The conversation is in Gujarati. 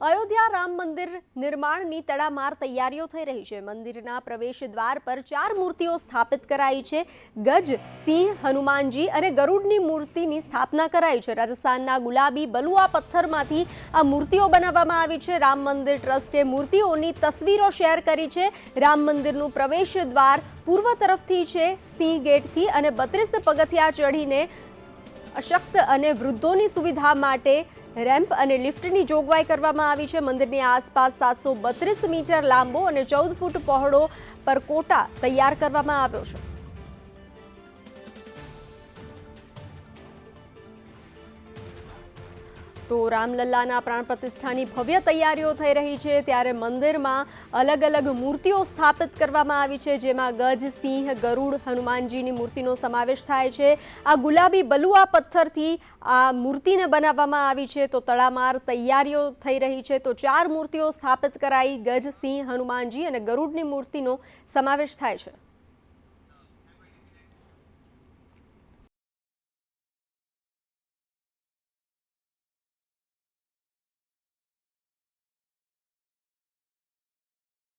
અયોધ્યા રામ મંદિર નિર્માણની તડામાર તૈયારીઓ થઈ રહી છે. મંદિરના પ્રવેશ દ્વાર પર ચાર મૂર્તિઓ સ્થાપિત કરાઈ છે. ગજ, સિંહ, હનુમાનજી અને ગરુડની મૂર્તિની સ્થાપના કરાઈ છે. રાજસ્થાનના ગુલાબી બલુઆ પથ્થરમાંથી આ મૂર્તિઓ બનાવવામાં આવી છે. રામ મંદિર ટ્રસ્ટે મૂર્તિઓની તસવીરો શેર કરી છે. રામ મંદિરનું પ્રવેશ દ્વાર પૂર્વ તરફથી છે. સિંહ ગેટથી અને બત્રીસ પગથિયા ચઢીને અશક્ત અને વૃદ્ધોની સુવિધા માટે રેમ્પ અને લિફ્ટની જોગવાઈ કરવામાં આવી છે. મંદિરની આસપાસ સાતસો બત્રીસ મીટર લાંબો અને ચૌદ ફૂટ પહોળો પરકોટા તૈયાર કરવામાં આવ્યો છે. તો રામલલ્લાના પ્રાણ પ્રતિષ્ઠાની ભવ્ય તૈયારીઓ થઈ રહી છે. ત્યારે મંદિરમાં અલગ અલગ મૂર્તિઓ સ્થાપિત કરવામાં આવી છે, જેમાં ગજ, સિંહ, ગરુડ, હનુમાનજીની મૂર્તિનો સમાવેશ થાય છે. આ ગુલાબી બલુઆ પથ્થરથી આ મૂર્તિને બનાવવામાં આવી છે. તો તડામાર તૈયારીઓ થઈ રહી છે. તો ચાર મૂર્તિઓ સ્થાપિત કરાઈ, ગજ, સિંહ, હનુમાનજી અને ગરુડની મૂર્તિનો સમાવેશ થાય છે.